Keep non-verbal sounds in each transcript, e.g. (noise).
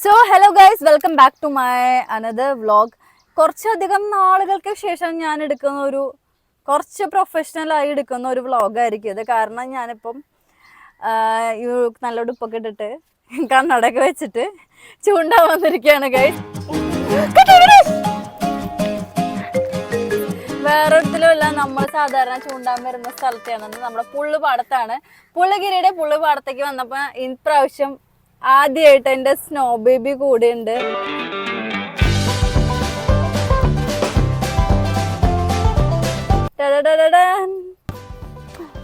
So hello guys welcome back to my another vlog കുറച്ചധികം നാളുകൾക്ക് ശേഷം ഞാൻ എടുക്കുന്ന ഒരു കുറച്ച് പ്രൊഫഷണൽ ആയി എടുക്കുന്ന ഒരു വ്ളോഗായിരിക്കും ഇത്. കാരണം ഞാനിപ്പം ഈ നല്ല ഉടുപ്പൊക്കെ ഇട്ടിട്ട് കണ്ണടൊക്കെ വെച്ചിട്ട് ചൂണ്ടാൻ വന്നിരിക്കുകയാണ് ഗൈസ് വേറൊരുത്തിലുമല്ല നമ്മൾ സാധാരണ ചൂണ്ടാൻ വരുന്ന സ്ഥലത്താണ് നമ്മുടെ പുള്ളുപാടത്താണ് പുള്ളുഗിരിയുടെ പുള്ളുപാടത്തേക്ക് വന്നപ്പോൾ ഇപ്രാവശ്യം ആദ്യമായിട്ട് എന്റെ സ്നോ ബേബി കൂടെ ഉണ്ട്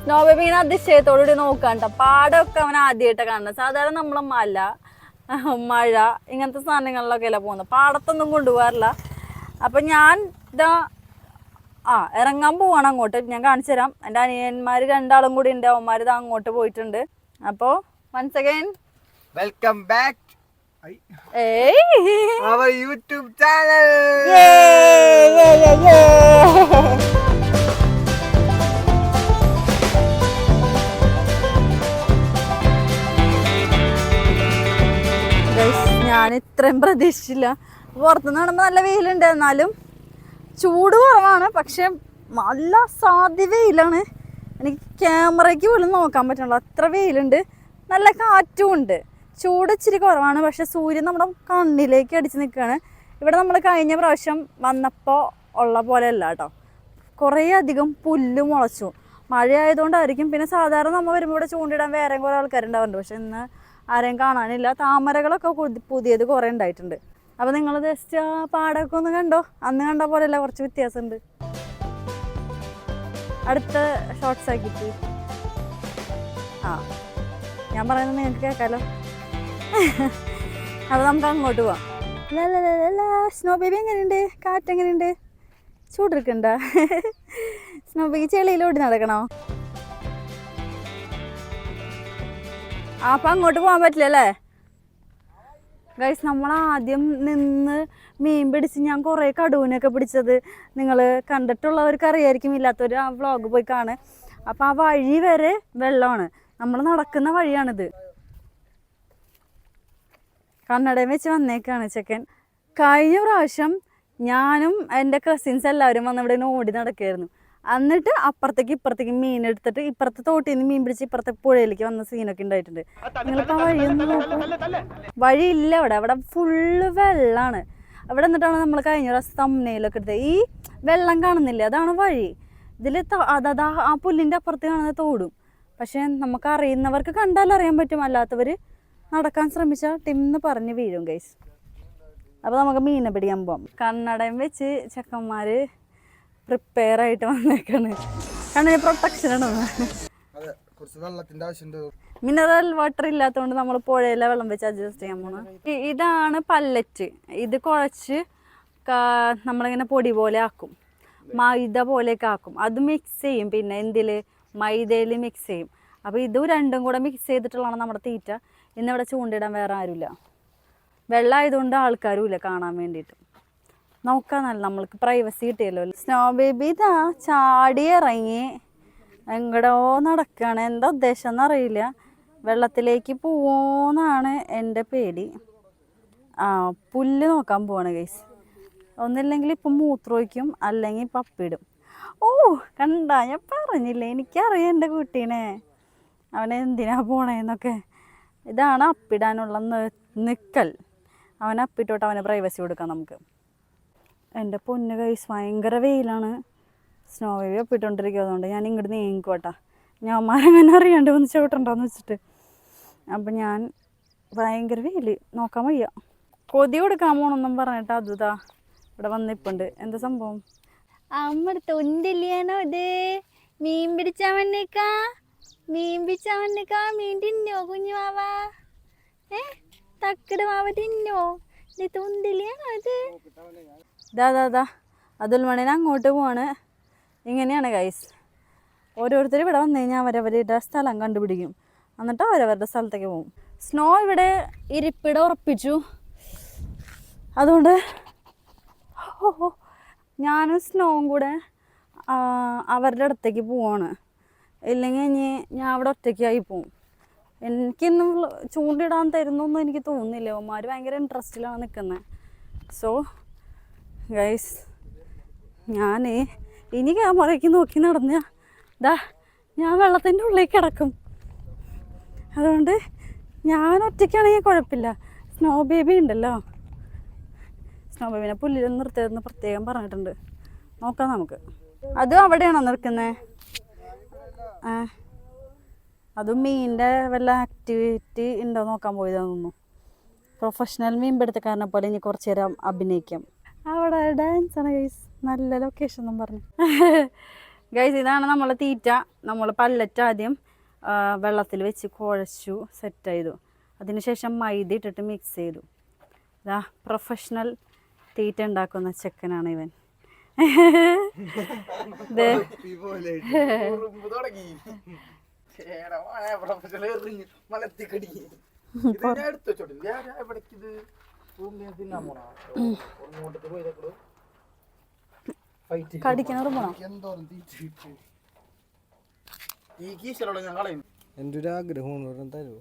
സ്നോ ബേബി ഇങ്ങനെ അതിശയത്തോടുകൂടി നോക്കാണ്ട പാടമൊക്കെ അവൻ ആദ്യമായിട്ട് കാണുന്നത് സാധാരണ നമ്മളെ മല മഴ ഇങ്ങനത്തെ സാധനങ്ങളിലൊക്കെ അല്ല പോകുന്നത് പാടത്തൊന്നും കൊണ്ടുപോകാറില്ല. അപ്പം ഞാൻ ഇതാ ആ ഇറങ്ങാൻ പോവാണ് അങ്ങോട്ട്. ഞാൻ കാണിച്ചു തരാം. എന്റെ അനിയന്മാർ രണ്ടാളും കൂടി ഉണ്ട്. അവന്മാർ ഇതാ അങ്ങോട്ട് പോയിട്ടുണ്ട്. അപ്പോൾ once again welcome back our YouTube channel ഞാൻ ഇത്രയും പ്രതീക്ഷിച്ചില്ല. പുറത്തുനിന്ന് കാണുമ്പോൾ നല്ല വെയിലുണ്ട്. എന്നാലും ചൂട് കുറവാണ്. പക്ഷെ നല്ല സാധ്യ വെയിലാണ്. എനിക്ക് ക്യാമറയ്ക്ക് പോലും നോക്കാൻ പറ്റണല്ലോ. അത്ര വെയിലുണ്ട്. നല്ല കാറ്റും ഉണ്ട്. ചൂട് ഇച്ചിരി കുറവാണ്. പക്ഷെ സൂര്യൻ നമ്മുടെ കണ്ണിലേക്ക് അടിച്ച് നിൽക്കുകയാണ്. ഇവിടെ നമ്മൾ കഴിഞ്ഞ പ്രാവശ്യം വന്നപ്പോൾ ഉള്ള പോലെ അല്ല കേട്ടോ. കുറേ അധികം പുല്ല് മുളച്ചു. മഴയായതുകൊണ്ടായിരിക്കും. പിന്നെ സാധാരണ നമ്മൾ വരുമ്പോൾ ഇവിടെ ചൂണ്ടിടാൻ വേറെ കുറേ ആൾക്കാരുണ്ടാവുന്നുണ്ട്. പക്ഷെ ഇന്ന് ആരെയും കാണാനില്ല. താമരകളൊക്കെ പുതി- പുതിയത് കുറേ ഉണ്ടായിട്ടുണ്ട്. അപ്പോൾ നിങ്ങൾ ജസ്റ്റ് ആ പാടമൊക്കെ ഒന്ന് കണ്ടോ? അന്ന് കണ്ട പോലെയല്ല കുറച്ച് വ്യത്യാസമുണ്ട്. അടുത്ത ഷോർട്സ് ആക്കിയിട്ട്. ആ ഞാൻ പറയുന്നത് നിങ്ങൾക്ക് കേൾക്കാലോ. (laughs) അപ്പോൾ നമുക്ക് അങ്ങോട്ട് പോവാം. സ്നോ ബേബി എങ്ങനെയുണ്ട്? കാറ്റ് എങ്ങനെയുണ്ട്? ചൂടെടുക്കണ്ട. സ്നോ ബേബി ചെളിയിലോട്ട് നടക്കണോ? അപ്പം അങ്ങോട്ട് പോകാൻ പറ്റില്ല അല്ലേ? ഗൈസ് നമ്മൾ ആദ്യം നിന്ന് മീൻ പിടിച്ച് ഞാൻ കുറേ കടുവിനൊക്കെ പിടിച്ചത് നിങ്ങൾ കണ്ടിട്ടുള്ളവർക്ക് അറിയായിരിക്കും ഇല്ലാത്തവർ ആ വ്ളോഗ് പോയി കാണുക. അപ്പം ആ വഴി വരെ വെള്ളമാണ്. നമ്മൾ നടക്കുന്ന വഴിയാണിത്. കന്നഡയും വെച്ച് വന്നേക്കാണ് ചെക്കൻ. കഴിഞ്ഞ പ്രാവശ്യം ഞാനും എന്റെ കസിൻസ് എല്ലാവരും വന്ന് ഇവിടെ നിന്ന് ഓടി നടക്കുകയായിരുന്നു. എന്നിട്ട് അപ്പുറത്തേക്ക് ഇപ്പുറത്തേക്ക് മീൻ എടുത്തിട്ട് ഇപ്പുറത്തെ തോട്ടിൽ നിന്ന് മീൻ പിടിച്ച് ഇപ്പുറത്തെ പുഴയിലേക്ക് വന്ന സീനൊക്കെ ഉണ്ടായിട്ടുണ്ട്. നിങ്ങളിപ്പോൾ ആ വഴിയൊന്നും നോക്കൂ. വഴിയില്ല അവിടെ. അവിടെ ഫുള്ള് വെള്ളമാണ് അവിടെ എന്നിട്ടാണ് നമ്മൾ കഴിഞ്ഞ പ്രാവശ്യം തമ്മനയിലൊക്കെ എടുത്തത്. ഈ വെള്ളം കാണുന്നില്ല? അതാണ് വഴി. ഇതിൽ അതാ ആ പുല്ലിന്റെ അപ്പുറത്ത് കാണുന്ന തോടും. പക്ഷേ നമുക്ക് അറിയുന്നവർക്ക് കണ്ടാൽ അറിയാൻ പറ്റും. അല്ലാത്തവർ നടക്കാൻ ശ്രമിച്ചാൽ ടിന്ന് പറഞ്ഞ് വീഴും ഗൈസ് അപ്പോൾ നമുക്ക് മീനെ പിടിക്കാൻ പോവാം. കണ്ണടയും വെച്ച് ചെക്കന്മാർ പ്രിപ്പയർ ആയിട്ട് വന്നേക്കാണ്. കണ്ണിന് പ്രൊട്ടക്ഷനാണ് മിനറൽ വാട്ടർ ഇല്ലാത്തതുകൊണ്ട് നമ്മൾ പുഴയിലെ വെള്ളം വെച്ച് അഡ്ജസ്റ്റ് ചെയ്യാൻ പോണ. ഇതാണ് പല്ലറ്റ് ഇത് കുഴച്ച് നമ്മളിങ്ങനെ പൊടി പോലെ ആക്കും. മൈദ പോലെയൊക്കെ ആക്കും. അത് മിക്സ് ചെയ്യും. പിന്നെ എന്തിൽ മൈദയിൽ മിക്സ് ചെയ്യും. അപ്പോൾ ഇതും രണ്ടും കൂടെ മിക്സ് ചെയ്തിട്ടുള്ളതാണ് നമ്മുടെ തീറ്റ. ഇന്നിവിടെ ചൂണ്ടിടാൻ വേറെ ആരുമില്ല. വെള്ളമായതുകൊണ്ട് ആൾക്കാരും ഇല്ല കാണാൻ വേണ്ടിയിട്ട്. നോക്കാൻ നല്ല നമ്മൾക്ക് പ്രൈവസി കിട്ടിയല്ലോ സ്നോ ബേബി ഇതാ ചാടി ഇറങ്ങി എങ്ങടോ നടക്കുകയാണ് എന്താ ഉദ്ദേശം എന്നറിയില്ല. വെള്ളത്തിലേക്ക് പോവോന്നാണ് എന്റെ പേടി. ആ പുല്ല് നോക്കാൻ പോവാണ് ഗൈസ് ഒന്നില്ലെങ്കിൽ ഇപ്പം മൂത്രമൊഴിക്കും അല്ലെങ്കിൽ പപ്പിടും ഓ കണ്ട ഞാൻ പറഞ്ഞില്ലേ എനിക്കറിയാം എന്റെ കുട്ടീനെ. അവനെ എന്തിനാ പോണേന്നൊക്കെ. ഇതാണ് അപ്പിടാനുള്ള നിക്കൽ. അവൻ അപ്പിട്ടോട്ട് അവന് പ്രൈവസി കൊടുക്കാം നമുക്ക്. എന്റെ പൊന്ന് കൈസ് ഭയങ്കര വെയിലാണ്. സ്നോ വേവി അപ്പിട്ടുകൊണ്ടിരിക്കുന്നതുകൊണ്ട് ഞാൻ ഇങ്ങോട്ട് നീങ്ങിക്കോട്ടാ. ഞാൻ മരങ്ങനെ അറിയാണ്ട് വന്ന് ചവിട്ടുണ്ടോയെന്ന് വെച്ചിട്ട്. അപ്പം ഞാൻ ഭയങ്കര വെയിൽ നോക്കാൻ വയ്യ. കൊതി കൊടുക്കാൻ പോകണമെന്നും പറഞ്ഞിട്ട് അതുതാ ഇവിടെ വന്നിപ്പുണ്ട്. എന്താ സംഭവം? അമ്മ തൊണ്ടില്ലാണോ ഇത്? മീൻ പിടിച്ചാ വന്നേക്കാ? മീൻ മീൻ തിന്നോ കുഞ്ഞുമാവ ഏ? തക്കട് മാവ തിന്നോ? ദാ ദാ ദാ. അതുൽ മണിന് അങ്ങോട്ട് പോവാണ്. ഇങ്ങനെയാണ് ഗൈസ് ഓരോരുത്തർ ഇവിടെ വന്നു കഴിഞ്ഞാൽ അവരവരുടെ സ്ഥലം കണ്ടുപിടിക്കും. എന്നിട്ട് അവരവരുടെ സ്ഥലത്തേക്ക് പോകും സ്നോ ഇവിടെ ഇരിപ്പിട ഉറപ്പിച്ചു. അതുകൊണ്ട് ഞാനും സ്നോവും കൂടെ അവരുടെ അടുത്തേക്ക് പോവാണ്. ഇല്ലെങ്കിൽ ഇനി ഞാൻ അവിടെ ഒറ്റയ്ക്കായി പോവും. എനിക്കിന്ന് ചൂണ്ടിടാൻ തരുന്നൊന്നും എനിക്ക് തോന്നുന്നില്ല. അവന്മാർ ഭയങ്കര ഇൻട്രസ്റ്റിലാണ് നിൽക്കുന്നത് സോ ഗൈസ് ഞാൻ ഇനി ക്യാമറയ്ക്ക് നോക്കി നടന്ന ദാ ഞാൻ വെള്ളത്തിന്റെ ഉള്ളിൽ കിടക്കും. അതുകൊണ്ട് ഞാൻ ഒറ്റയ്ക്കാണെങ്കിൽ കുഴപ്പമില്ല. സ്നോ ബേബി ഉണ്ടല്ലോ. സ്നോ ബേബിനെ പുല്ലിൽ നിർത്തിയതെന്ന് പ്രത്യേകം പറഞ്ഞിട്ടുണ്ട്. നോക്കാം നമുക്ക്. അതും അവിടെയാണോ നിൽക്കുന്നത് അതും മീനിന്റെ വല്ല ആക്ടിവിറ്റി ഉണ്ടോ നോക്കാൻ പോയതാന്നു പ്രൊഫഷണൽ മീൻ കാരണം പോലെ ഇനി കുറച്ച് നേരം അഭിനയിക്കാം. അവിടെ ഡാൻസ് ആണ് ഗൈസ് നല്ല ലൊക്കേഷൻ എന്നും പറഞ്ഞു. (laughs) ഗൈസ് ഇതാണ് നമ്മളെ തീറ്റ. നമ്മൾ പല്ലറ്റ് ആദ്യം വെള്ളത്തിൽ വെച്ച് കുഴച്ചു സെറ്റ് ചെയ്തു. അതിനുശേഷം മൈദ ഇട്ടിട്ട് മിക്സ് ചെയ്തു. ഇതാ പ്രൊഫഷണൽ തീറ്റ ഉണ്ടാക്കുന്ന ചെക്കനാണ് ഇവൻ. എന്റെ ഒരു ആഗ്രഹം കൊറേ തരുമോ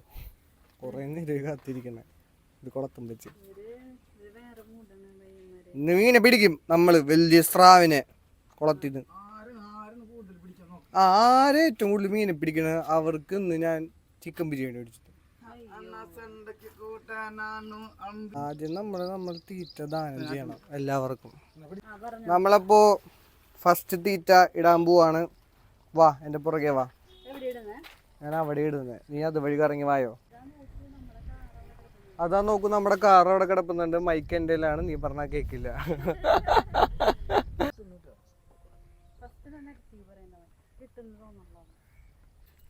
കുറേ നേരം കാത്തിരിക്കണേ. ഇത് കുളത്തും വെച്ച്. മീനെ പിടിക്കും. നമ്മൾ വലിയ സ്രാവിനെ കുളത്തിന്ന്. ആരെ ഏറ്റവും കൂടുതൽ മീനെ പിടിക്കണത്? അവർക്ക് ഇന്ന് ഞാൻ ചിക്കൻ ബിരിയാണി മേടിച്ചു ആദ്യം നമ്മൾ നമ്മൾ തീറ്റ ദാനം ചെയ്യണം എല്ലാവർക്കും. നമ്മളപ്പോ ഫസ്റ്റ് തീറ്റ ഇടാൻ പോവാണ്. വാ എന്റെ പുറകെ വാ. ഞാൻ അവിടെ ഇടുന്നേ. നീ അത് വഴി കറങ്ങി വായോ? അതാ നോക്കൂ നമ്മുടെ കാർ അവിടെ കിടപ്പുന്നുണ്ട്. മൈക്ക് എന്റെ നീ പറഞ്ഞാൽ കേക്കില്ല.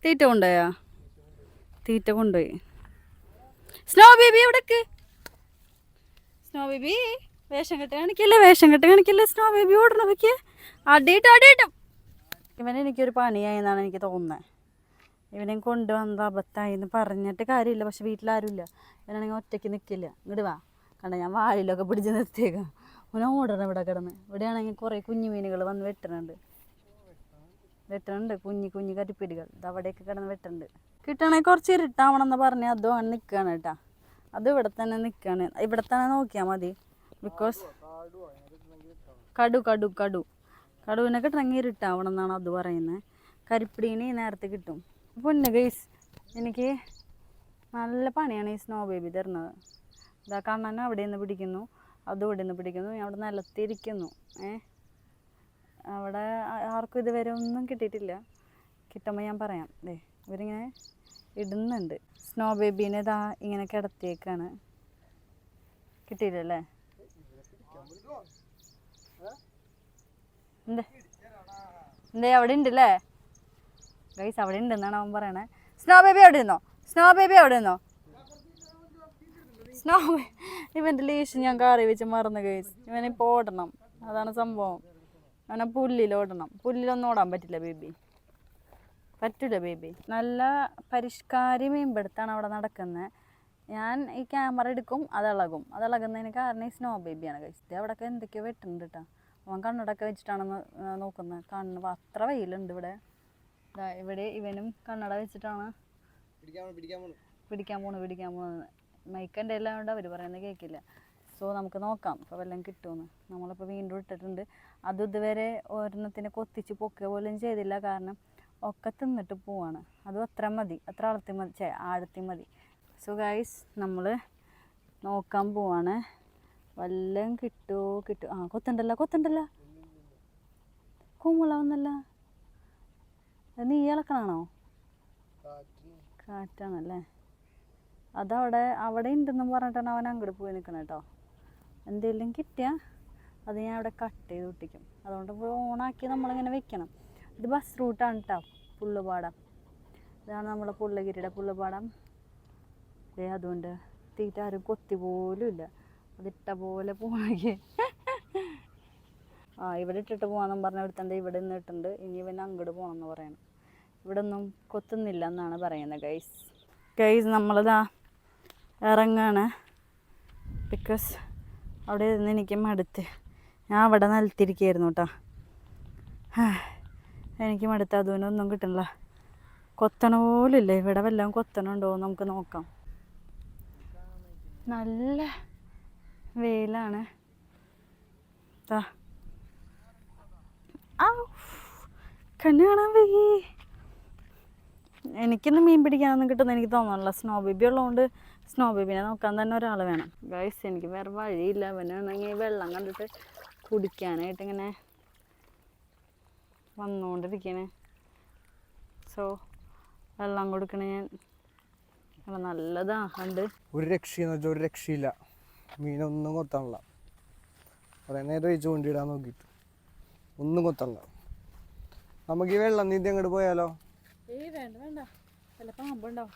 തീറ്റ കൊണ്ടുപോയാ? തീറ്റ കൊണ്ടുപോയി. സ്നോ ബേബി എവിടേക്ക്? സ്നോ ബേബി വേഷം കെട്ട് കാണിക്കില്ല? വേഷം കെട്ട് കാണിക്കില്ല? സ്നോ ബേബി ഓടണം വെക്ക് അടിയിട്ട് അടിയിട്ടും. ഇവനെനിക്കൊരു പണിയായി എന്നാണ് എനിക്ക് തോന്നുന്നത് ഇവനെയും കൊണ്ടുവന്നത് അബദ്ധമായി എന്ന് പറഞ്ഞിട്ട് കാര്യമില്ല. പക്ഷെ വീട്ടിലാരുമില്ല. ഇവനാണെങ്കിൽ ഒറ്റയ്ക്ക് നിൽക്കില്ല ഇങ്ങോട്ട് വാ. കണ്ട ഞാൻ വാഴയിലൊക്കെ പിടിച്ച് നിർത്തിയേക്കാം. അവനെ ഓടണം ഇവിടെ കിടന്ന്. ഇവിടെയാണെങ്കിൽ കുറേ കുഞ്ഞു മീനുകൾ വന്ന് വെട്ടണുണ്ട്. വെട്ടണുണ്ട്. കുഞ്ഞു കുഞ്ഞു കരിപ്പിടികൾ. ഇത് അവിടെയൊക്കെ കിടന്ന് വെട്ടണുണ്ട്. കിട്ടണമെങ്കിൽ കുറച്ച് ഇരുട്ടാവണം എന്ന് പറഞ്ഞാൽ അതും അങ്ങനെ നിൽക്കുകയാണ് കേട്ടാ. അത് ഇവിടെ തന്നെ നിൽക്കുകയാണ് ഇവിടെ തന്നെ നോക്കിയാൽ മതി. ബിക്കോസ് കടു കടു കടു. കടുവിനെ കിട്ടണമെങ്കിൽ ഇരുട്ടാവണം എന്നാണ് അത് പറയുന്നത്. കരിപ്പിടീനെ നേരത്തെ കിട്ടും. പൊന്നെ ഗൈസ് എനിക്ക് നല്ല പണിയാണ് ഈ സ്നോ ബേബി തരുന്നത്. ഇതാ കണ്ണൻ അവിടെ നിന്ന് പിടിക്കുന്നു. അതും ഇവിടെ നിന്ന് പിടിക്കുന്നു. ഞാൻ അവിടെ നിലത്തിരിക്കുന്നു. ഏ? അവിടെ ആർക്കും ഇതുവരെ ഒന്നും കിട്ടിയിട്ടില്ല. കിട്ടുമ്പോൾ ഞാൻ പറയാം. ദേ ഇവരിങ്ങനെ ഇടുന്നുണ്ട്. സ്നോ ബേബീനെ ഇതാ ഇങ്ങനെ കിടത്തിയേക്കാണ്. കിട്ടിയില്ലല്ലേ? എന്തേ? എന്തേ അവിടെ ഉണ്ടല്ലേ? ഗൈസ് അവിടെ ഉണ്ടെന്നാണ് അവൻ പറയണേ. സ്നോ ബേബി അവിടെ നിന്നോ? സ്നോ ബേബി അവിടെ നിന്നോ? സ്നോ ഇവന്റെ ലീഷ് ഞാൻ കാറി വെച്ച് മറന്നു ഗൈസ് ഇവനിപ്പോൾ ഓടണം. അതാണ് സംഭവം. അവനെ പുല്ലിൽ ഓടണം. പുല്ലിലൊന്നും ഓടാൻ പറ്റില്ല ബേബി പറ്റില്ല ബേബി നല്ല പരിഷ്കാരി മീൻപിടുത്താണ് അവിടെ നടക്കുന്നത് ഞാൻ ഈ ക്യാമറ എടുക്കും അത് ഇളകും. അത് ഇളകുന്നതിന് കാരണം ഈ സ്നോ ബേബിയാണ് കഴിച്ചത് അവിടെയൊക്കെ എന്തൊക്കെയോ വെട്ടുന്നുണ്ട് കേട്ടോ അവൻ കണ്ണടൊക്കെ വെച്ചിട്ടാണ് നോക്കുന്നത് കണ്ണ് അത്ര വെയിലുണ്ട് ഇവിടെ. ഇവിടെ ഇവനും കണ്ണട വെച്ചിട്ടാണ് പിടിക്കാൻ പോണു പിടിക്കാൻ പോണെന്ന് മൈക്കന്റെ എല്ലാം ഉണ്ട് അവർ പറയുന്നത് കേൾക്കില്ല. സോ നമുക്ക് നോക്കാം ഇപ്പോൾ വല്ലതും കിട്ടുമെന്ന് നമ്മളിപ്പോൾ വീണ്ടും ഇട്ടിട്ടുണ്ട്. അത് ഇതുവരെ ഒരെണ്ണത്തിനെ കൊത്തിച്ച് പൊക്കുക പോലും ചെയ്തില്ല. കാരണം ഒക്കെ തിന്നിട്ട് പോവാണ്. അതും അത്ര മതി. അത്ര ആഴത്തി മതി ചേ ആഴത്തി മതി. സോ ഗൈസ് നമ്മൾ നോക്കാൻ പോവാണ്. വല്ലതും കിട്ടുമോ കിട്ടുമോ ആ കൊത്തുണ്ടല്ലോ കൊത്തുണ്ടല്ലോ. കൂമുള വന്നല്ല നീ ഇളക്കണാണോ? കാറ്റാണല്ലേ. അതവിടെ അവിടെ ഉണ്ടെന്നും പറഞ്ഞിട്ടാണ് അവൻ അങ്ങോട്ട് പോയി നിൽക്കണം കേട്ടോ എന്തെങ്കിലും കിട്ടിയാൽ അത് ഞാൻ അവിടെ കട്ട് ചെയ്ത് ഒട്ടിക്കും. അതുകൊണ്ട് ഓണാക്കി നമ്മളിങ്ങനെ വെക്കണം. ഇത് ബസ് റൂട്ടാണ് കേട്ടോ പുള്ളുപാടം. ഇതാണ് നമ്മളെ പുള്ളഗിരിയുടെ പുള്ളുപാടം. ദേ അതുകൊണ്ട് തീറ്റ ആരും കൊത്തി പോലും ഇല്ല. അതിട്ട പോലെ പോണെങ്കിൽ ആ ഇവിടെ ഇട്ടിട്ട് പോകാമെന്നും പറഞ്ഞ ഇവിടുത്തെ ഇവിടെ നിന്ന് ഇട്ടുണ്ട് ഇനി ഇവൻ അങ്ങോട്ട് പോകണമെന്ന് പറയണം. ഇവിടെ ഒന്നും കൊത്തുന്നില്ല എന്നാണ് പറയുന്നത് ഗൈസ് ഗൈസ് നമ്മളിതാ ഇറങ്ങാണ്. ബിക്കോസ് അവിടെ ഇരുന്ന് എനിക്ക് മടുത്ത്. ഞാൻ അവിടെ നിലത്തിരിക്കുകയായിരുന്നു കേട്ടോ (sighs) എനിക്ക് മടുത്ത് അതുവിനൊന്നും കിട്ടണില്ല. കൊത്തണ പോലില്ല? ഇവിടെ വല്ലതും കൊത്തണുണ്ടോ നമുക്ക് നോക്കാം. നല്ല വെയിലാണ്. കണ്ണ് കാണാൻ വയ്യേ. എനിക്കിന്ന് മീൻ പിടിക്കാനൊന്നും കിട്ടുന്ന എനിക്ക് തോന്നുന്നില്ല സ്നോ ബേബി ഉള്ളതുകൊണ്ട് സ്നോ ബേബിനെ നോക്കാൻ തന്നെ ഒരാൾ വേണം. ഗൈസ് എനിക്ക് വേറെ വഴിയില്ല. അവനാണെങ്കിൽ വെള്ളം കണ്ടിട്ട് കുടിക്കാനായിട്ട് ഇങ്ങനെ വന്നുകൊണ്ടിരിക്കണേ സോ വെള്ളം കൊടുക്കണേ ഞാൻ. നല്ല ദാഹമുണ്ട് ഒരു രക്ഷയെന്ന് വെച്ചാൽ ഒരു രക്ഷയില്ല. മീനൊന്നും കൊത്തണില്ല കുറേ നേരം ഒഴിച്ച് കൊണ്ടിടാൻ നോക്കിയിട്ട്. ഒന്നും കൊത്തല്ല നമുക്ക് ഈ വെള്ളം നീന്തി അങ്ങോട്ട് പോയാലോ? ഏയ് വേണ്ട വേണ്ട. വല്ല പാമ്പുണ്ടാവും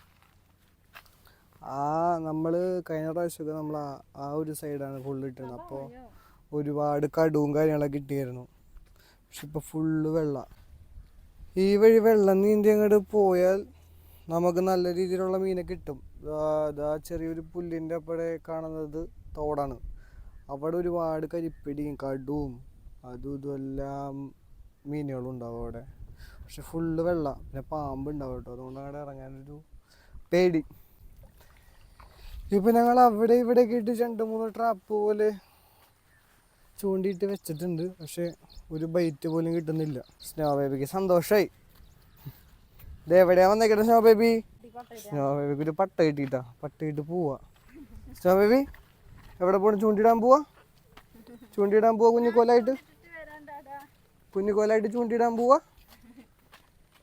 ആ നമ്മൾ കഴിഞ്ഞ പ്രാവശ്യമൊക്കെ നമ്മൾ ആ ഒരു സൈഡാണ് ഫുള്ള് ഇട്ടിരുന്നത്. അപ്പോൾ ഒരുപാട് കടുവും കാര്യങ്ങളൊക്കെ കിട്ടിയായിരുന്നു. പക്ഷെ ഇപ്പോൾ ഫുള്ള് വെള്ളം. ഈ വഴി വെള്ളം നീന്തി അങ്ങോട്ട് പോയാൽ നമുക്ക് നല്ല രീതിയിലുള്ള മീനെ കിട്ടും. ദാ ചെറിയൊരു പുല്ലിന്റെ അപ്പടെ കാണുന്നത് തോടാണ്. അവിടെ ഒരുപാട് കരിപ്പിടിയും കടുവും അതും ഇതും എല്ലാം മീനുകളും ഉണ്ടാവും അവിടെ. പക്ഷെ ഫുള്ള് വെള്ളം പിന്നെ പാമ്പ് ഉണ്ടാവും കേട്ടോ. അതുകൊണ്ട് അവിടെ ഇറങ്ങാനൊരു പേടി. ഇപ്പൊ ഞങ്ങൾ അവിടെ ഇവിടെ ഇട്ട് രണ്ട് മൂന്ന് ട്രാപ്പ് പോലെ ചൂണ്ടിയിട്ട് വെച്ചിട്ടുണ്ട്. പക്ഷെ ഒരു ബൈറ്റ് പോലും കിട്ടുന്നില്ല. സ്നോ ബേബിക്ക് സന്തോഷായി. ഇത് എവിടെയാ വന്നേക്കട്ടെ സ്നോ ബേബി സ്നോ ബേബിക്ക് ഒരു പട്ട കിട്ടിട്ടാ പട്ട പോവാ. സ്നോ ബേബി എവിടെ പോണ? ചൂണ്ടിടാൻ പോവാ? ചൂണ്ടിടാൻ പോവാ കുഞ്ഞിക്കോലായിട്ട്? കുഞ്ഞിക്കോലായിട്ട് ചൂണ്ടിടാൻ പോവാ?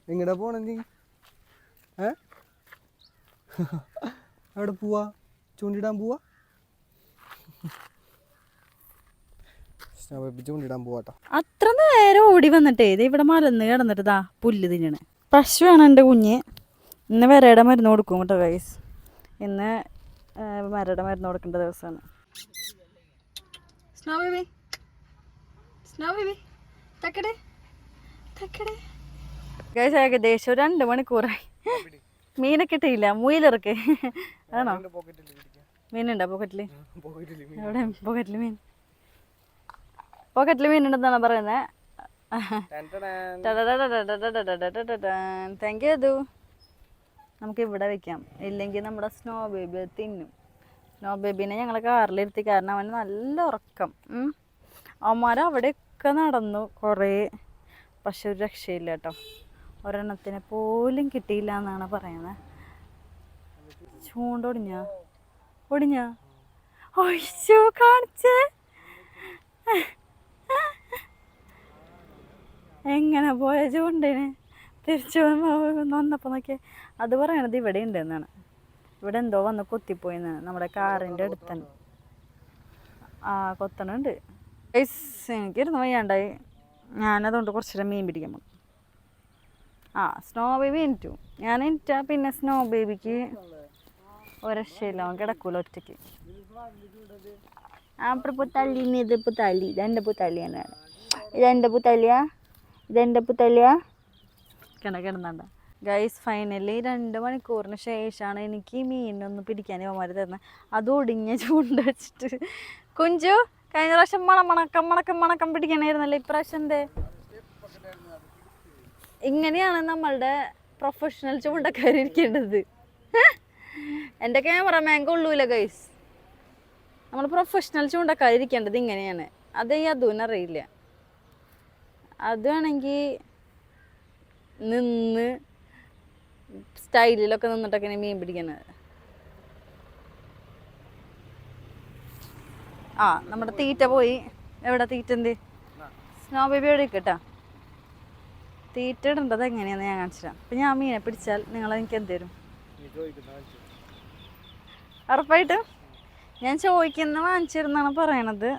എങ്ങടാ പോണ നീ. ഏ? അവിടെ പോവാ. ചൂണ്ടിടാൻ പോവാ. ചൂണ്ടിടാൻ പോവാട്ടോ. അത്ര നേരം ഓടി വന്നിട്ടേ ഇത് ഇവിടെ മലന്ന് കിടന്നിട്ട് ഇതാ പുല്ല് തിന്നണ്. പശുവാണ് എന്റെ കുഞ്ഞ്. ഇന്ന് വരയുടെ മരുന്ന് കൊടുക്കും കേട്ടോ ഗൈസ് ഇന്ന് മരയുടെ മരുന്ന് കൊടുക്കേണ്ട ദിവസമാണ്. സ്നോ ബേബി സ്നോ ബേബി തക്കടേ. തക്കടെ. ഗൈസ് ഏകദേശം രണ്ട് മണിക്കൂറായി. മീനെ കിട്ടിയില്ല മുയിലിറക്ക്. ആണോ? മീനുണ്ടോ പോക്കറ്റിൽ എവിടെ? പോക്കറ്റിൽ മീൻ. പോക്കറ്റിൽ മീനുണ്ടെന്നാണ് പറയുന്നത് താങ്ക് യു അതു. നമുക്ക് ഇവിടെ വെക്കാം. ഇല്ലെങ്കിൽ നമ്മുടെ സ്നോ ബേബി തിന്നും. സ്നോ ബേബീനെ ഞങ്ങൾ കാറിലിരുത്തി കാരണം അവന് നല്ല ഉറക്കം. അവന്മാരവിടെയൊക്കെ നടന്നു കുറേ. പക്ഷെ ഒരു രക്ഷയില്ല കേട്ടോ. ഒരെണ്ണത്തിനെ പോലും കിട്ടിയില്ല എന്നാണ് പറയുന്നത് ചൂണ്ടൊടിഞ്ഞ ഒടിഞ്ഞ? ഒഴിച്ചു കാണിച്ചേ. എങ്ങനെ പോയ ചൂണ്ടിന്? തിരിച്ചു വന്നപ്പോൾ നോക്കിയേ. അത് പറയണത് ഇവിടെ ഉണ്ട് എന്നാണ് ഇവിടെ എന്തോ വന്ന് കൊത്തിപ്പോയിന്നാണ് നമ്മുടെ കാറിന്റെ അടുത്തന്നെ ആ കൊത്തണുണ്ട്. എനിക്കിരുന്ന് വയ്യാണ്ടായി. ഞാനതുകൊണ്ട് കുറച്ചുകൂടെ മീൻ പിടിക്കാൻ പോകും ആ സ്നോ ബേബി എനിറ്റു. ഞാൻ എനിറ്റാ പിന്നെ സ്നോ ബേബിക്ക് ഒരക്ഷയില്ല അവൻ കിടക്കൂല ഒറ്റയ്ക്ക്. അപ്പുറം പുത്തല്ലി ഇത് പുത്തല്ലി ഇതെന്റെ പുത്തല്ലിയാണ് ഇതെന്റെ പുത്തല്ലിയാ ഇതെന്റെ പുത്തല്ലിയാ കിട കിടന്നണ്ട. ഗൈസ് ഫൈനലി രണ്ട് മണിക്കൂറിന് ശേഷമാണ് എനിക്ക് മീനൊന്ന് പിടിക്കാൻ ഇവന്മാർ തരുന്നത് അത് ഒടിഞ്ഞ ചൂണ്ട വെച്ചിട്ട്. കുഞ്ചു കഴിഞ്ഞ പ്രാവശ്യം മണം മണക്കം മണക്കം മണക്കം പിടിക്കണായിരുന്നല്ലോ ഇപ്രാവശ്യം എന്തേ? ഇങ്ങനെയാണ് നമ്മളുടെ പ്രൊഫഷണൽ ചൂണ്ടക്കാരിരിക്കേണ്ടത് എന്റെ മാങ്ക കൊള്ളൂല ഗൈസ് നമ്മൾ പ്രൊഫഷണൽ ചൂണ്ടക്കാരിരിക്കേണ്ടത് ഇങ്ങനെയാണ്. അത് ഈ അറിയില്ല. അതുവാണെങ്കിൽ നിന്ന് സ്റ്റൈലിലൊക്കെ നിന്നിട്ടൊക്കെ മീൻ പിടിക്കുന്നത് ആ നമ്മുടെ തീറ്റ പോയി. എവിടെ തീറ്റ എന്ത്? സ്നോ ബേബി എവിടെ കേട്ടാ തീറ്റ എങ്ങനെയാന്ന് ഞാൻ കാണിച്ചു അപ്പൊ അപ്പം ഞാൻ മീനെ പിടിച്ചാൽ നിങ്ങൾ എനിക്ക് എന്ത് തരും? ഉറപ്പായിട്ടും? ഞാൻ ചോദിക്കുന്ന വാങ്ങിച്ചിരുന്നാണ് പറയണത്.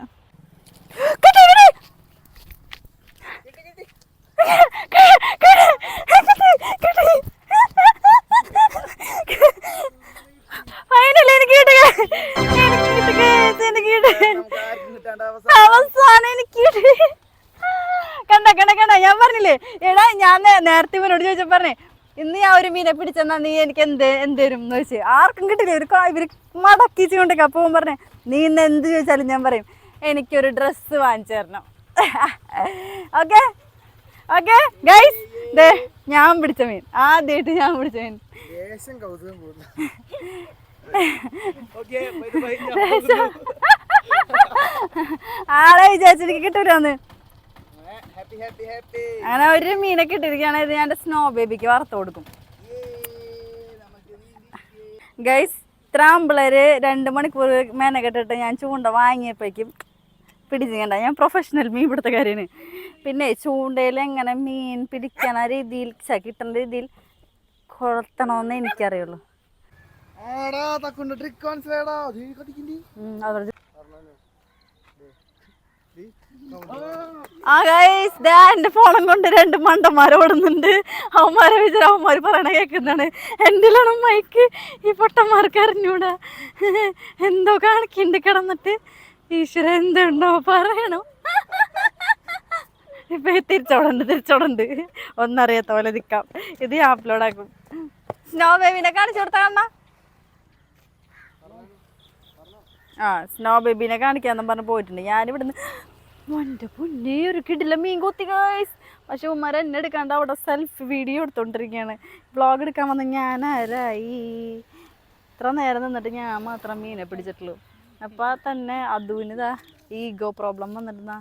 എടാ ഞാൻ നേരത്തെ ഇവനോട് ചോദിച്ചപ്പോ പറഞ്ഞേ ഇന്ന് ഞാൻ ഒരു മീനെ പിടിച്ചെന്നാ നീ എനിക്ക് എന്ത് എന്ത് തരും? എന്ന് ചോദിച്ചു. ആർക്കും കിട്ടില്ല. ഒരു ഇവർ ഇവർ മടക്കിച്ച് കൊണ്ടൊക്കെ അപ്പൊ അവൻ പറഞ്ഞേ നീ ഇന്ന് എന്ത് ചോദിച്ചാലും ഞാൻ പറയും എനിക്കൊരു ഡ്രസ്സ് വാങ്ങിച്ചു തരണം. ഓക്കെ ഓക്കെ ഗൈസ് ദേ ഞാൻ പിടിച്ച മീൻ. ആദ്യമായിട്ട് ഞാൻ പിടിച്ച മീൻ. (laughs) ആളെ വിചാരിച്ചിരിക്കും കിട്ടൂലെന്ന്. അങ്ങനെ ഒരു മീനൊക്കെ ഇട്ടിരിക്കുകയാണ്. ഇത് ഞാൻ സ്നോ ബേബിക്ക് വറുത്ത് കൊടുക്കും. ഗൈസ് ഇത്ര ആമ്പിളര് രണ്ട് മണിക്കൂർ മെനക്കെട്ടിട്ട് ഞാൻ ചൂണ്ട വാങ്ങിയപ്പോഴേക്കും പിടിച്ചിങ്ങണ്ട. ഞാൻ പ്രൊഫഷണൽ മീൻ പിടുത്തക്കാരാണ് പിന്നെ ചൂണ്ടയിൽ എങ്ങനെ മീൻ പിടിക്കണ രീതിയിൽ കിട്ടുന്ന രീതിയിൽ കൊളുത്തണമെന്ന് എനിക്കറിയുള്ളൂ. അതോടെ ആ ഗൈസ് ദാ എന്റെ ഫോണും കൊണ്ട് രണ്ട് മണ്ടന്മാരെ ഓടുന്നുണ്ട്. അവന്മാരെ വിചാരം അവന്മാർ പറയണ കേൾക്കുന്നതാണ് എന്തിലാണ് മൈക്ക് ഈ പൊട്ടന്മാർക്ക് അറിഞ്ഞൂടാ. എന്തോ കാണിക്കുന്നുണ്ട് കിടന്നിട്ട്. ഈശ്വര എന്തുണ്ടോ പറയണോ. ഇപ്പൊ തിരിച്ചോടുണ്ട് തിരിച്ചോടുണ്ട്. ഒന്നറിയാത്ത പോലെ നിൽക്കാം ഇത് ഞാൻ അപ്ലോഡ് ആക്കും സ്നോ ബേബിനെ കാണിച്ചു കൊടുത്താ ആ സ്നോ ബേബിനെ കാണിക്കാന്നും പറഞ്ഞ് പോയിട്ടുണ്ട്. ഞാനിവിടുന്ന് എന്റെ പൊന്നേ ഒരു കിടില മീൻ കൊത്തി ഗായ്സ് പക്ഷെ ഉമ്മാർ എന്നെ എടുക്കാണ്ട് അവിടെ സെൽഫ് വീഡിയോ എടുത്തോണ്ടിരിക്കുകയാണ് വ്ളോഗ് എടുക്കാൻ വന്ന ഞാൻ ആരായി? ഇത്ര നേരം നിന്നിട്ട് ഞാൻ മാത്രം മീനെ പിടിച്ചിട്ടുള്ളൂ. അപ്പോൾ തന്നെ അതുവിന് ഇതാ ഈഗോ പ്രോബ്ലം വന്നിട്ട് ദാ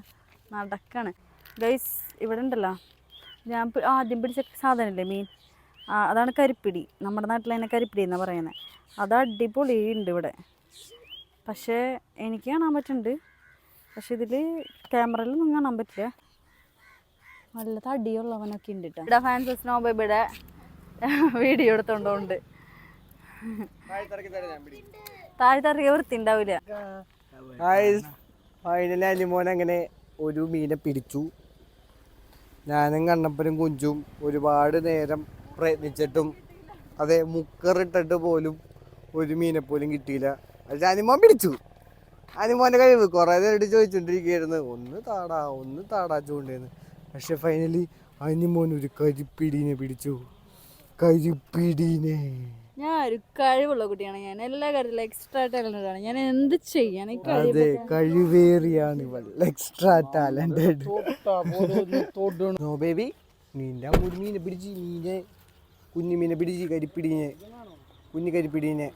നടക്കാണ്. ഗൈസ് ഇവിടെ ഉണ്ടല്ലോ. ഞാൻ ആദ്യം പിടിച്ച സാധനമില്ലേ മീൻ? അതാണ് കരിപ്പിടി. നമ്മുടെ നാട്ടിൽ തന്നെ കരിപ്പിടി എന്നാണ് പറയുന്നത് അത് അടിപൊളി ഉണ്ട് ഇവിടെ. പക്ഷേ എനിക്ക് കാണാൻ പറ്റുന്നുണ്ട് പക്ഷെ ഇതിൽ ക്യാമറയിൽ ഒന്നും കാണാൻ പറ്റില്ല. നല്ല തടിയുള്ളവനൊക്കെ ഉണ്ട് കേട്ടോ ഇവിടെ ഫാൻസ് സ്നോ ബേബിയുടെ വീഡിയോ എടുത്തോണ്ടോണ്ട്. താഴ്ത്തിറങ്ങിയ വൃത്തി ഉണ്ടാവില്ല ഫൈനലി അലിമോൻ അങ്ങനെ ഒരു മീനെ പിടിച്ചു. ഞാനും കണ്ണപ്പനും കുഞ്ചും ഒരുപാട് നേരം പ്രയത്നിച്ചിട്ടും അതെ മുക്കറിട്ടിട്ട് പോലും ഒരു മീനെ പോലും കിട്ടിയില്ല. പക്ഷെ അനിമോൻ പിടിച്ചു. അനിമോന്റെ കഴിവ് കുറേ നേരം ചോദിച്ചുകൊണ്ടിരിക്കുകയായിരുന്നു ഒന്ന് താടാ ഒന്ന് താടാ ചൂണ്ടേന്ന് പക്ഷെ ഫൈനലി അനിമോൻ ഒരു കരിപ്പിടീനെ പിടിച്ചു. കരിപ്പിടീനെ. ഞാൻ ഒരു കഴിവുള്ള കുട്ടിയാണ് ഞാൻ. എല്ലാ കാര്യത്തിലും എക്സ്ട്രാ ടാലന്റഡ് ആണ്. ഞാൻ എന്ത് ചെയ്യാൻ അതെ കഴിവേറിയാണ് ഇവൾ. എക്സ്ട്രാ ടാലന്റഡ് നോ ബേബി നിന്റെ മീനെ പിടിച്ച് നീനെ കുഞ്ഞു മീനെ പിടിച്ച് കരിപ്പിടീനെ. കുഞ്ഞു കരിപ്പിടീനെ.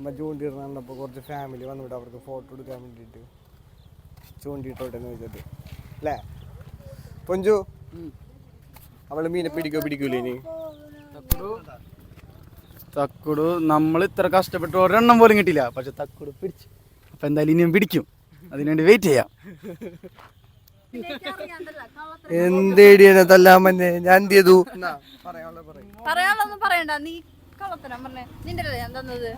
നമ്മ ചൂണ്ടിരുന്നപ്പോൾ കുറച്ച് ഫാമിലി വന്നിട്ട് അവർക്ക് ഫോട്ടോ എടുക്കാൻ വേണ്ടിയിട്ട് ചൂണ്ടിയിട്ടോട്ടെ എന്ന് വെച്ചിട്ട് അല്ലേ? പൊഞ്ചു അവൾ മീനെ പിടിക്കോ പിടിക്കൂലേ ഇനി? തക്കുടു. നമ്മൾ ഇത്ര കഷ്ടപ്പെട്ട് ഒരെണ്ണം പോലും കിട്ടില്ല പക്ഷെ തക്കുടു പിടിച്ചു. അപ്പൊ എന്തായാലും ഇനിയും പിടിക്കും. അതിനുവേണ്ടി വെയിറ്റ് ചെയ്യാം. എന്തേടിയാണ് തല്ലാമന്നെ? ഞാൻ എന്ത് ചെയ്തു? പറയാനുള്ള പറയും. പറയണ്ട. നീ കള്ളത്തരം? പറഞ്ഞേ നിന്റെ അല്ലേ ഞാൻ തന്നത്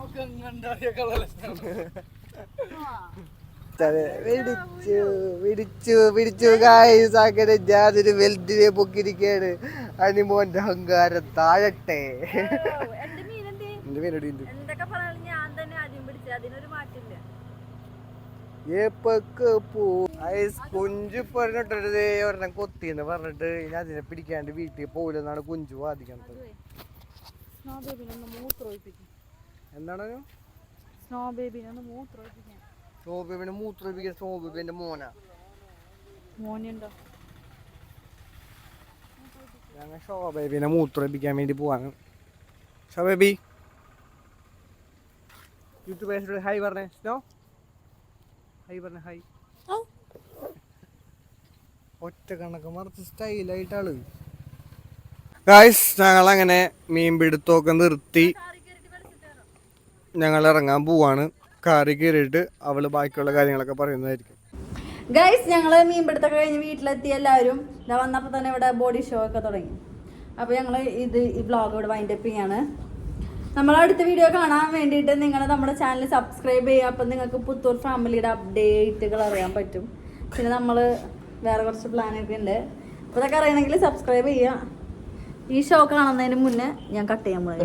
അതെ, പിടിച്ചു പിടിച്ചു പിടിച്ചു ഗായ്സ് അങ്ങനെ ഞാനൊരു വെൽറ്റിനെ പൊക്കിരിക്കാണ് അനിമോന്റെ അഹങ്കാരം താഴട്ടെ. എന്റെ കുഞ്ചു പറഞ്ഞിട്ടൊരു ഒരെണ്ണം കൊത്തിന്ന് പറഞ്ഞിട്ട് ഇനി അതിനെ പിടിക്കാണ്ട് വീട്ടിൽ പോയില്ലെന്നാണ് കുഞ്ചു വാദിക്കണത് സ്നോ ബേബിനെ ഒന്ന് മൂത്രമൊഴിപ്പിക്കും. എന്താണ്? സ്നോ ബേബിനെ ഒന്ന് മൂത്രമൊഴിപ്പിക്കാൻ സ്നോ സോബിന്റെ മോന. മോനുണ്ടോ ഞങ്ങൾ ഷോബേബിനെ മൂത്രമൊഴിപ്പിക്കാൻ വേണ്ടി പോവാണ്. ഷോബേബി യൂട്യൂബേഴ്സിനോട് ഹൈ പറഞ്ഞേ. സ്നോ ഹൈ പറഞ്ഞേ ഹൈ ഒറ്റ കണക്ക് മറിച്ച് സ്റ്റൈലായിട്ടാൾ ഗായ്സ് ഞങ്ങളങ്ങനെ മീൻ പിടുത്തമൊക്കെ നിർത്തി. ഞങ്ങൾ ഇറങ്ങാൻ പോവാണ്. കാറി കയറിയിട്ട് അവൾ ബാക്കിയുള്ള കാര്യങ്ങളൊക്കെ പറയുന്നതായിരിക്കും. ഗൈസ് ഞങ്ങൾ മീൻപിടുത്തൊക്കെ കഴിഞ്ഞ് വീട്ടിലെത്തി എല്ലാവരും. ഇതാ വന്നപ്പോൾ തന്നെ ഇവിടെ ബോഡി ഷോ ഒക്കെ തുടങ്ങി. അപ്പോൾ ഞങ്ങൾ ഇത് ഈ ബ്ലോഗ് ഇവിടെ വൈൻഡ് വൈൻഡപ്പ് ചെയ്യാണ്. നമ്മൾ അടുത്ത വീഡിയോ കാണാൻ വേണ്ടിയിട്ട് നിങ്ങൾ നമ്മുടെ ചാനൽ സബ്സ്ക്രൈബ് ചെയ്യുക. അപ്പം നിങ്ങൾക്ക് പുത്തൂർ ഫാമിലിയുടെ അപ്ഡേറ്റുകൾ അറിയാൻ പറ്റും. പിന്നെ നമ്മൾ വേറെ കുറച്ച് പ്ലാനൊക്കെ ഉണ്ട്. അപ്പോൾ ഇതൊക്കെ അറിയണമെങ്കിൽ സബ്സ്ക്രൈബ് ചെയ്യുക. ഈ ഷോ കാണുന്നതിന് മുന്നേ ഞാൻ കട്ട് ചെയ്യാൻ പോയി